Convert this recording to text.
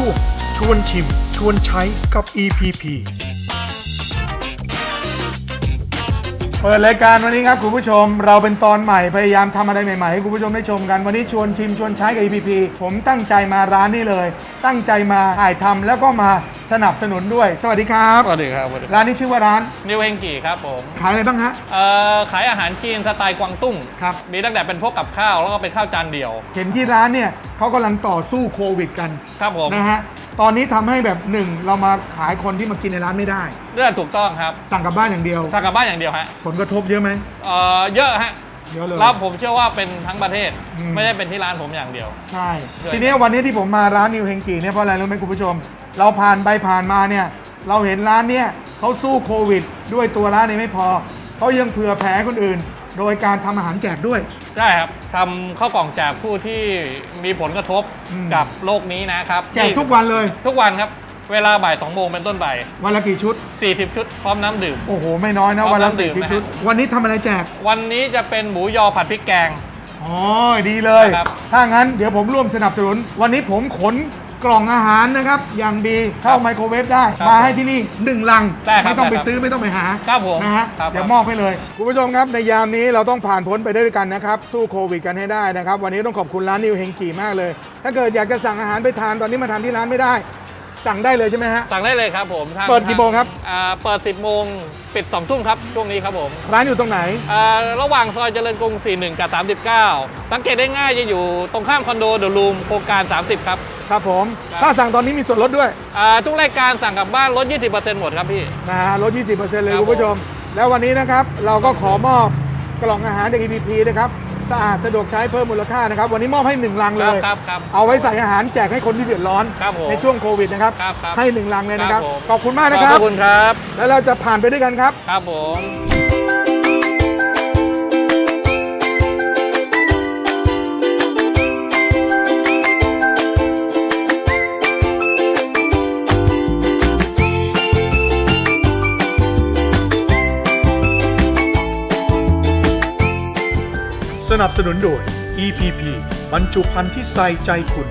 ช่วงชวนชิม ชวนใช้กับ EPP เปิดรายการวันนี้ครับคุณผู้ชม เราเป็นตอนใหม่พยายามทำอะไรใหม่ๆให้คุณผู้ชมได้ชมกันวันนี้ชวนชิมชวนใช้กับ EPP ผมตั้งใจมาร้านนี้เลย ตั้งใจมาถ่ายทำแล้วก็มาสนับสนุนด้วย สวัสดีครับ สวัสดีครับสวัสดีครับร้านนี้ชื่อว่าร้านนิวเฮงกีครับผมขายอะไรบ้างฮะ เอ่อขายอาหารจีนสไตล์กวางตุ้ง ครับ มีตั้งแต่เป็นพวกกับข้าวแล้วก็เป็นข้าวจานเดียว เห็นที่ร้านเนี่ยเขากำลังต่อสู้โควิดกันครับผมนะฮะตอนนี้ทำให้แบบหนึ่งเรามาขายคนที่มากินในร้านไม่ได้ เรื่องถูกต้องครับสั่งกลับบ้านอย่างเดียว สั่งกลับบ้านอย่างเดียวฮะผลกระทบเยอะไหม เอ่อเยอะฮะเยอะเลย แล้วผมเชื่อว่าเป็นทั้งประเทศ อืม ไม่ได้เป็นที่ร้านผมอย่างเดียว ใช่ด้วยทีนี้วันนี้ที่ผมมาร้านนิวเฮงกีเนี่ยเพราะอะไรรู้ไหมคุณผู้ชม เราผ่านไปผ่านมาเนี่ย เราเห็นร้านเนี่ยเขาสู้โควิด ด้วยตัวร้านนี้ไม่พอเขายังเผื่อแผ่คนอื่น โดยการทำอาหารแจกด้วย ใช่ครับทำข้าวกล่องแจกผู้ที่มีผลกระทบอืม กับโลกนี้นะครับแจกทุกวันเลย ทุกวันครับ เวลาบ่ายสองโมงเป็นต้นไป วันละกี่ชุด 40 ชุดพร้อมน้ำดื่ม โอ้โห ไม่น้อยนะเอาวันละน้ำดื่สี่มสิบนะฮะชุด วันนี้ทำอะไรแจก วันนี้จะเป็นหมูยอผัดพริกแกง อ๋อ ดีเลย นะครับ ถ้างั้นเดี๋ยวผมร่วมสนับสนุน วันนี้ผมขนกล่องอาหารนะครับ อย่างดีเข้าไมโครเวฟได้ ครับมาให้ที่นี่หนึ่งลัง ได้ครับไม่ต้องไปได้ครับซื้อไม่ต้องไปหาครับผมนะฮะครับเดี๋ยวมอบให้เลย คุณผู้ชมครับในยามนี้เราต้องผ่านพ้นไปด้วยกันนะครับ สู้โควิดกันให้ได้นะครับ วันนี้ต้องขอบคุณร้านนิวเฮงกีมากเลย ถ้าเกิดอยากจะสั่งอาหารไปทานตอนนี้มาทานที่ร้านไม่ได้ สั่งได้เลยใช่ไหมฮะ สั่งได้เลยครับผมทางเปิดกี่โมงครับ อ่าเปิด 10 โมง ปิด 2 ทุ่มครับ ช่วงนี้ครับผมร้านอยู่ตรงไหน อ่าระหว่างซอยเจริญกรุง 41 กับ 39 สังเกตได้ง่ายจะอยู่ตรงข้ามคอนโดเดอะรูมโครงการ 30 ครับ ครับผม ครับ ถ้าสั่งตอนนี้มีส่วนลดด้วยอ่าทุกรายการสั่งกลับบ้านลด 20%หมดครับพี่ นะฮะลด 20%เลยครับ คุณผู้ชม แล้ววันนี้นะครับ เราก็ขอมอบกล่องอาหารจาก EPP นะครับ สะอาดสะดวกใช้เพิ่มมูลค่านะครับ วันนี้มอบให้หนึ่งลังเลย ครับครับ เอาไว้ใส่อาหารแจกให้คนที่เดือดร้อน ครับผมในช่วงโควิดนะครับ ครับครับให้หนึ่งลังเลยนะครับ ครับผม ขอบคุณมากนะขครัอบบคุณครับ แล้วเราจะผ่านไปด้วยกันครับ ครับผม สนับสนุนโดย EPP บรรจุภัณฑ์ที่ใส่ใจคุณ